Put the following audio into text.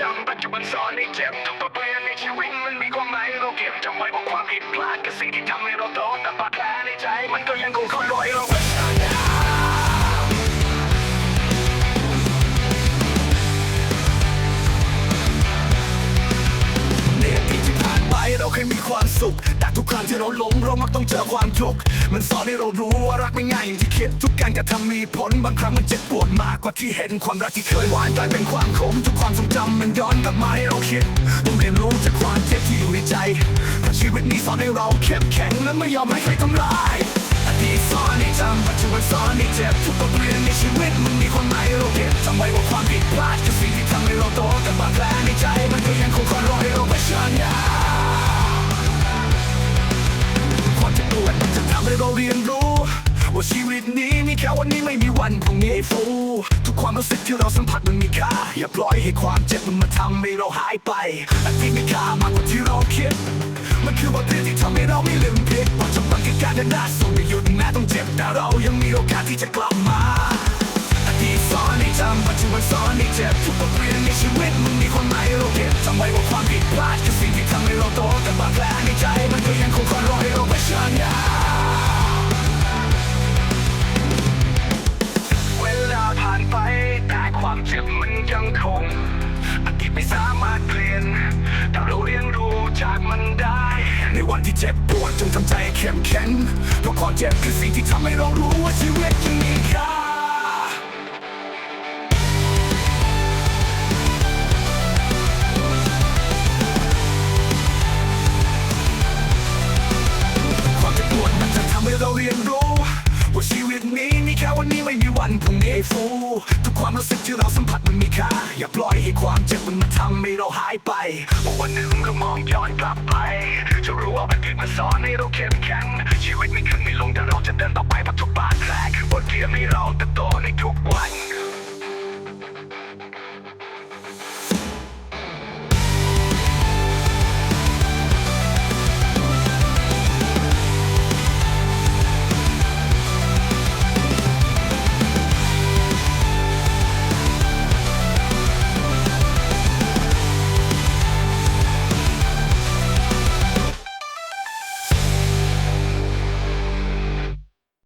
จำปัจจุบันสอนให้เจ็บทุกบทเรียนในชีวิตมันมีความหมายเราเก็บจำไว้ว่าความผิดพลาดกับสิ่งที่ทำให้เราโตแต่บาดแผลในใจมันก็ยังคงคอยานไปเคยมีความสุข แต่ทุกครั้งที่เราล้มเรามักต้องเจอความทุกข์ มันสอนให้เรารู้ว่ารักไม่ง่ายอย่างที่คิด ทุกการกระทำมีผล บางครั้งมันเจ็บปวดมากกว่าที่เห็น ความรักที่เคยหวานกลายเป็นความขม ทุกความทรงจำมันย้อนกลับมาให้เราคิดต้องเรียนรู้จากความเจ็บที่อยู่ในใจเพราะชีวิตนี้สอนให้เราเข้มแข็งและไม่ยอมให้ใครทำร้ายอดีตสอนให้จำ ตนี้มีแค่วันนี้ไม่มีวันพรุ่งนี้ฟูทุกความรู้สึกที่เราสัมผัสมันมีค่าอย่าปล่อยให้ความเจ็บมันมาทำให้เราหายไปและที่มีค่ามากกว่าที่เราคิด มันคือบทเรียนที่ทำให้เราไม่ลืมผิดว่าจำเป็นกับการเดินหน้าสู่ไม่หยุดแม้ต้องเจ็บแต่เรายังมีโอกาสที่จะกลับมาอดีตสอนให้จำปัจจุบันสอนให้เจ็บทุกบทเรียนในชีวิตมันมีความหมายเราเก็บจำไว้ว่าความผิดพลาดคือสิ่งที่ทำให้เราโตแต่บาด งคงอดีตไม่สามารถเปลี่ยน แต่เราเรียนรู้จากมันได้ ในวันที่เจ็บปวดจงทำใจเข้มแข็งเพราะความเจ็บคือสิ่งที่ทำให้เรารู้ว่าชีวิตยังมีค่าความเจ็บปวดมันจะทำให้เราเรียนรู้ ว่าชีวิตนี้มีแค่วันนี้ไม่มีวันพรุ่งนี้ ไอ้ฟูทุกความรู้สึกที่เราสัมผัสมันมีค่า อย่าปล่อยให้ความเจ็บมันมาทำให้เราหายไป วันหนึ่งก็มองย้อนกลับไป จะรู้ว่าอดีตมัสอนให้เราเข้มแข็ง ชีวิตไม่ขึ้นไม่ลงแต่เราจะเดินต่อไปเพราะทุกบาดแผลคือบทเรียนให้เราเติบโตในทุกวัน